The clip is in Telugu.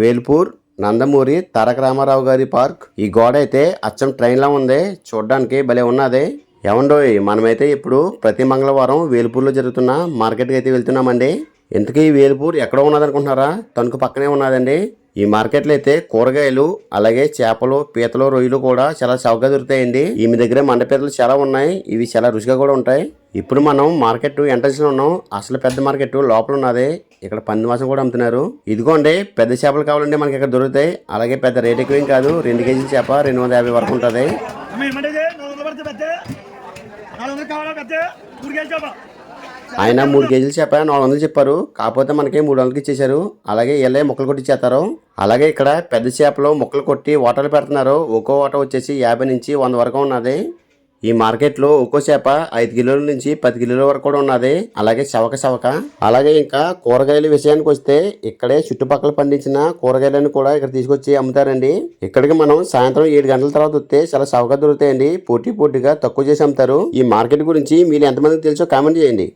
వేల్పూర్ నందమూరి తారక రామారావు గారి పార్క్. ఈ గోడ అయితే అచ్చం ట్రైన్లా ఉంది. చూడడానికి భలే ఉన్నది. ఏమండోయ్ మనమైతే ఇప్పుడు ప్రతి మంగళవారం వేల్పూర్లో జరుగుతున్న మార్కెట్కి అయితే వెళ్తున్నామండి. ఇంతకీ ఈ ఎక్కడ ఉన్నదనుకుంటున్నారా? తణుకు పక్కనే ఉన్నదండి. ఈ మార్కెట్లో అయితే కూరగాయలు అలాగే చేపలు పీతలు రొయ్యలు కూడా చాలా చౌకగా దొరుకుతాయండి. ఈమె దగ్గర మండపీతలు చాలా ఉన్నాయి. ఇవి చాలా రుచిగా కూడా ఉంటాయి. ఇప్పుడు మనం మార్కెట్ ఎంట్రన్స్లో ఉన్నాం. అసలు పెద్ద మార్కెట్ లోపల ఉన్నది. ఇక్కడ పంది మాసం కూడా అమ్ముతున్నారు. ఇదిగోండి పెద్ద చేపలు కావాలంటే మనకి ఇక్కడ దొరుకుతాయి. అలాగే పెద్ద రేట్ ఎక్కువ ఏం కాదు. రెండు కేజీల చేప రెండు వందల యాభై వరకు ఉంటుంది. ఆయన మూడు కేజీలు చేప నాలుగు వందలు చెప్పారు. కాకపోతే మనకి మూడు వందలకి ఇచ్చేశారు. అలాగే ఇళ్ళే ముక్కలు కొట్టి చేస్తారు అలాగే ఇక్కడ పెద్ద చేపలు ముక్కలు కొట్టి ఓటలు పెడుతున్నారు. ఒక్కో ఓట వచ్చేసి యాభై నుంచి వంద వరకు ఉన్నది. ఈ మార్కెట్లో ఒక్కో చేప ఐదు కిలోల నుంచి పది కిలోల వరకు కూడా ఉన్నది. అలాగే చవక చవక. అలాగే ఇంకా కూరగాయల విషయానికి వస్తే ఇక్కడే చుట్టుపక్కల పండించిన కూరగాయలను కూడా ఇక్కడ తీసుకొచ్చి అమ్ముతారండి. ఇక్కడికి మనం సాయంత్రం ఏడు గంటల తర్వాత వస్తే చాలా చవక దొరుకుతాయండి. పోటీ పోటీగా తక్కువ చేసి అమ్ముతారు. ఈ మార్కెట్ గురించి మీరు ఎంతమందికి తెలుసో కామెంట్ చేయండి.